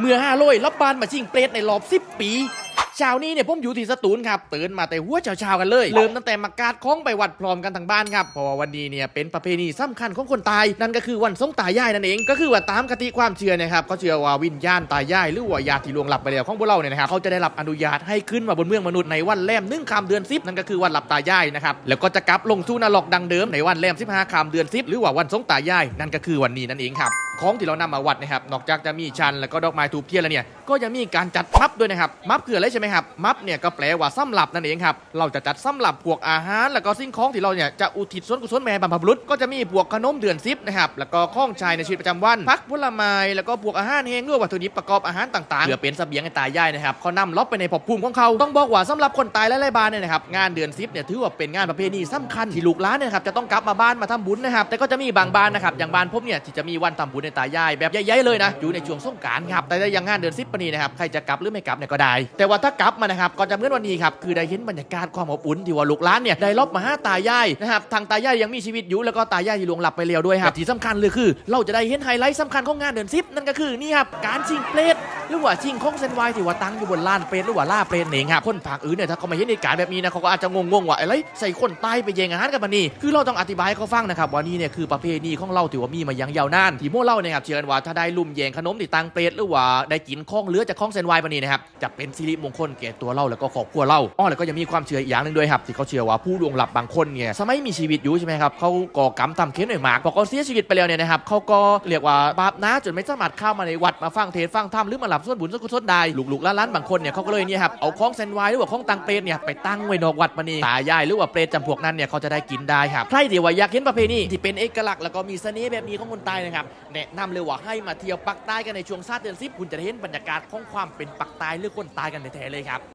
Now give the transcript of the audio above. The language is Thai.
เมื่อห้าโลยรับบานมาชิงเปรตในรอบ10ปีเช้านี้เนี่ยผมอยู่ที่สตูลครับตื่นมาแต่หัวเช้าๆกันเลยเริ่มตั้งแต่มากาดของไปวัดพร้อมกันทางบ้านครับเพราะว่าวันนี้เนี่ยเป็นประเพณีสำคัญของคนตายนั่นก็คือวันสงตายายนั่นเองก็คือว่าตามคติความเชื่อเนะครับเขาเชื่อว่าวิญญาณตายายหรือว่าญาติที่ล่วงลับไปแล้วของพวกเราเนี่ยนะครับเขาจะได้รับอนุญาตให้ขึ้นมาบนเมืองมนุษย์ในวันแรมหนึ่งคำเดือนสิบนั่นก็คือวันหลับตายายนะครับแล้วก็จะกลับลงสู่นรกดังเดิมในวันแรมสิบห้าคำเดือนสิบหรือว่าวันสงตายายนั่นก็คือวันนี้นั่นเองครับของที่เรานำมาวัดนะครับ นอกจากจะมีชันแล้วก็ดอกไม้ทูบเทียนแล้วเนี่ยก็ยังมีการจัดมับด้วยนะครับมับคืออะไรใช่ไหมครับมับเนี่ยก็แปลว่าสำหรับนั่นเองครับเราจะจัดสำหรับพวกอาหาร แล้วก็สิ่งของที่เราเนี่ยจะอุทิศส่วนกุศลแม่บรรพบุรุษก็จะมีพวกขนมเดือนซิปนะครับแล้วก็ข้องชายในชีวิตประจำวันพักผลไม้แล้วก็พวกอาหารแห้งหรือวัตถุดิบประกอบอาหารต่างๆเพื่อเป็นเสบียงให้ตายายนะครับเขานำล็อบไปในภพภูมิของเขาต้องบอกว่าสำหรับคนตายและไรบ้านเนี่ยนะครับงานเดือนซิปเนี่ยถือว่าเป็นงานประเพณีสำคัญที่ลูกหลานเนี่ยครับจะต้องกลับมาบ้านมาทำบุญนะครับแต่ก็จะมีบางบ้านนะครับอย่างบ้านผมเนี่ยที่จะมีวันทำบุญในตายายแบบใหญ่ๆเลยนะอยู่ในช่วงสงกรารครับแต่ถ้ยังงานเดือนซิปปนีนะครับใครจะกลับหรือไม่กลับเนี่ยก็ได้ แต่ว่าถ้ากลับมานะครับก่อนจะเมือวันนี้ครับคือได้เห็นบรรยากาศความอบอุ่นที่ว่าลูกล้านเนี่ยได้รอบมาห้าตายายนะครับทางตายายยังมีชีวิตอยู่แล้วก็ตายายที่ลวงลับไปแล้วด้วยครับที่สำคัญเลยคือ เราจะได้เห็นไฮไลท์สำคัญของงานเดือนซิปนั่นก็คือนี่ครับการชิงเพลทหรือว่าชิงของเซนไวที่ว่าตั้งอยู่บนลานเปรตหรือว่าล่าเปรตเองครับคนภาคอื่นเนี่ยถ้าเขาไม่เห็นเหตุการณ์แบบนี้นะเขาก็อาจจะงงๆว่าอะไรใส่คนตายไปแย่งอาหารกันมานี่คือเราต้องอธิบายให้เขาฟังนะครับว่านี่เนี่ยคือประเพณีของเราที่ว่ามีมาอย่างยาวนานที่พวกเราเนี่ยครับเชื่อกันว่าถ้าได้ลุ่มแยงขนมที่ตังเปรตหรือว่าได้กินของเลือจากของเซนไวมานี่นะครับจะเป็นสิริมงคลแก่ตัวเราแล้วก็ครอบครัวเราอ้อแล้วก็ยังมีความเชื่ออีกอย่างหนึ่งด้วยครับที่เขาเชื่อว่าผู้ล่วงหลับบางคนเนี่ยสมัยมีชีวิตอยู่ใช่ไหมครับเขาก่อกรรมทำเค้นหน่อยหมากพอเขาเสียชีวิตไปแล้วเนี่ยนะครับเขาก็เรียกว่าบาปนะจนไม่สามารถเข้ามาในวัดมาฟังเทศฟังธรรมหรือมาลับส่วนบุญส่วนกุศลใดลูกๆล้านๆบางคนเนี่ยเขาก็เลยเนี่ยครับเอาของเซนไวหรือว่าของตังเปรตเนี่ยไปตั้งไว้นอกวัดมานี่ตายายหรือว่าเปรตจำพวกนั้นเนี่ยเขาจะได้กินได้ครับใครที่ว่าอยากเห็นประเพณีที่เป็นเอกลักษณ์แล้วก็มีเสน่ห์แบบนี้ของคนใต้นะครับแนะนำเลยว่าให้มาเที่ยวปักใต้กันในช่วงซาตเดือนสิบคุณจะได้เห็นบรรยากาศของความเป็นปักใต้หรือคนใต้กันแท้ๆเลยครับ